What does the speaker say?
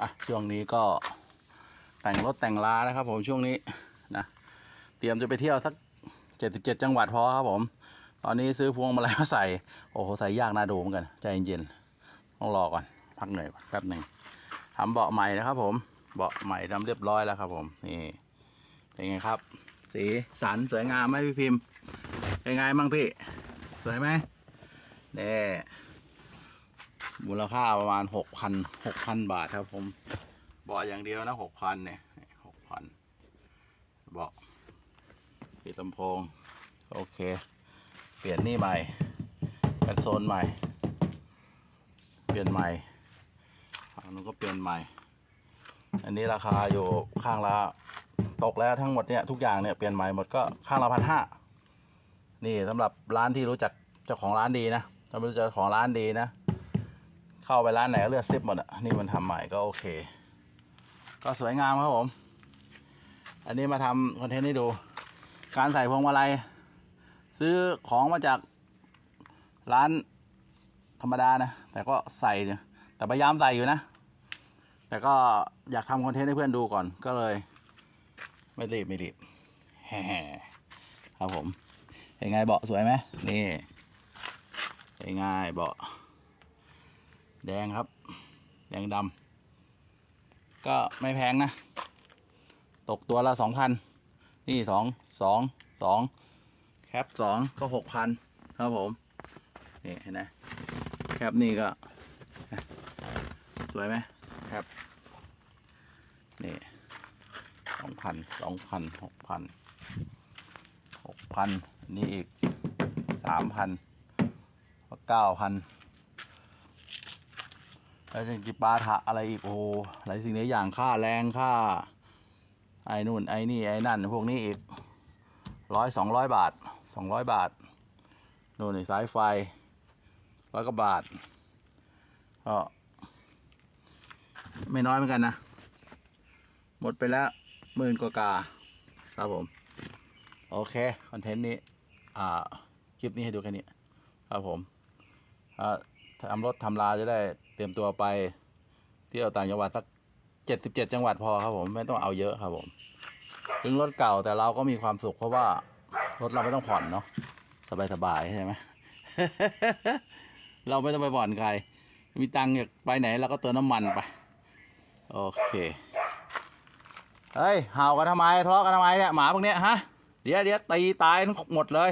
อะช่วงนี้ก็แต่งรถแต่งลานะครับ ผมช่วงนี้นะเตรียมจะไปเที่ยวสักเจ็ดสิบเจ็ดจังหวัดพอครับผม ตอนนี้ซื้อพวงมาลัยมาใส่โอ้โหใส่ยากน่าดูเหมือนกันใจเย็นๆต้องรอก่อนพักเหนื่อยก่อนแป๊บหนึ่งทำเบาะใหม่นะครับ ผมเบาะใหม่ทำเรียบร้อยแล้วครับ ผมนี่เป็นไงครับ สีสันสวยงามไหมพี่พิมพ์เป็นไงบ้างพี่ สวยไหมเนี่ มูลค่าประมาณหกพันหกพันบาทครับผมเบาะอย่างเดียวนะหกพันเนี่ยหกพันเบาะปิดลำโพง โอเค เปลี่ยนนี่ใหม่กันโซนใหม่ เปลี่ยนใหม่ฝั่งนู้นก็เปลี่ยนใหม่ อันนี้ราคาอยู่ข้างละตกแล้วทั้งหมดเนี่ยทุกอย่างเนี่ยเปลี่ยนใหม่หมดก็ข้างละพันห้านี่สำหรับร้านที่รู้จักเจ้าของร้านดีนะถ้าไม่รู้จักของร้านดีนะ เข้าไปร้านไหนก็เลือกซิปหมดอะนี่มันทำใหม่ก็โอเค ก็สวยงามครับผม อันนี้มาทำคอนเทนต์ให้ดู การใส่พวงมาลัยซื้อของมาจากร้านธรรมดานะ แต่ก็ใส่เนี่ยแต่พยายามใส่อยู่นะ แต่ก็อยากทำคอนเทนต์ให้เพื่อนดูก่อนก็เลย ไม่รีบไม่รีบแฮ่ครับผมเป็นไงเบาะสวยไหมนี่เป็นไงเบาะ แดงครับ แดงดำก็ไม่แพงนะ ตกตัวละสองพันนี่สองสองสองแคปสองก็หกพันครับผมนี่เห็นไหมแคปนี่ก็ สวยไหมแคปนี่สองพันสองพันหกพันหกพันนี่อีกสามพันเก้าพัน แล้วยังจิปาถะอะไรอีกโอ้โหหลายสิ่งหลายอย่างค่าแรงค่า ไอ้นู่นไอ้นี่ไอ้นั่น พวกนี้อีกร้อยสองร้อยบาทสองร้อยบาทนู่นนี่สายไฟร้อยกว่าบาทก็ไม่น้อยเหมือนกันนะ หมดไปแล้วหมื่นกว่ากาครับผม โอเค คอนเทนต์นี้ อ่า คลิปนี้ให้ดูแค่นี้ ครับผมอ่าทำรถทำลาจะได้ ตรียมตัวไปเที่ยวต่างจังหวัดสักเจ็ดสิบเจ็ดจังหวัดพอครับผมไม่ต้องเอาเยอะครับผม ถึงรถเก่าแต่เราก็มีความสุขเพราะว่ารถเราไม่ต้องผ่อนเนาะสบายๆใช่ไหมเราไม่ต้องไปผ่อนใคร มีตังค์อยากไปไหนเราก็เติมน้ำมันไป โอเค เฮ้ยเห่ากันทำไมทะเลาะกันทำไมเนี่ยหมาพวกเนี้ยฮะ เดี๋ยวเดี๋ยวตีตายทั้งหมดเลย